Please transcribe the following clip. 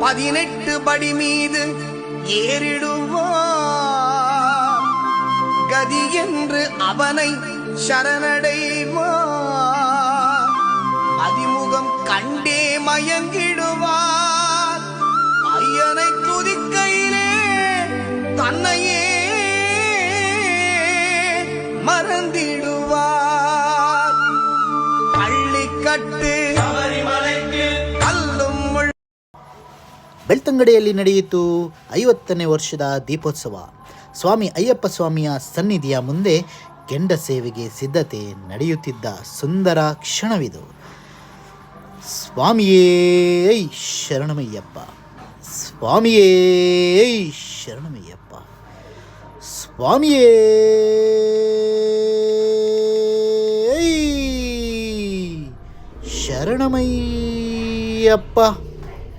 பதினெட்டு படி மீது ஏறிடுவார். கதி என்று அவனை சரணடைவார். அதிமுகம் கண்டே மயங்கிடுவார். ஐயனை துதிக்கையிலே தன்னையே மறந்திடுவார். பள்ளி கட்டு ಬೆಳ್ತಂಗಡಿಯಲ್ಲಿ ನಡೆಯಿತು ಐವತ್ತನೇ ವರ್ಷದ ದೀಪೋತ್ಸವ. ಸ್ವಾಮಿ ಅಯ್ಯಪ್ಪ ಸ್ವಾಮಿಯ ಸನ್ನಿಧಿಯ ಮುಂದೆ ಕೆಂಡ ಸೇವೆಗೆ ಸಿದ್ಧತೆ ನಡೆಯುತ್ತಿದ್ದ ಸುಂದರ ಕ್ಷಣವಿದು. ಸ್ವಾಮಿಯೇ ಶರಣಮಯ್ಯಪ್ಪ. ಸ್ವಾಮಿಯೇ ಶರಣಮಯ್ಯಪ್ಪ. ಸ್ವಾಮಿಯೇ ಶರಣಮಯ್ಯಪ್ಪ.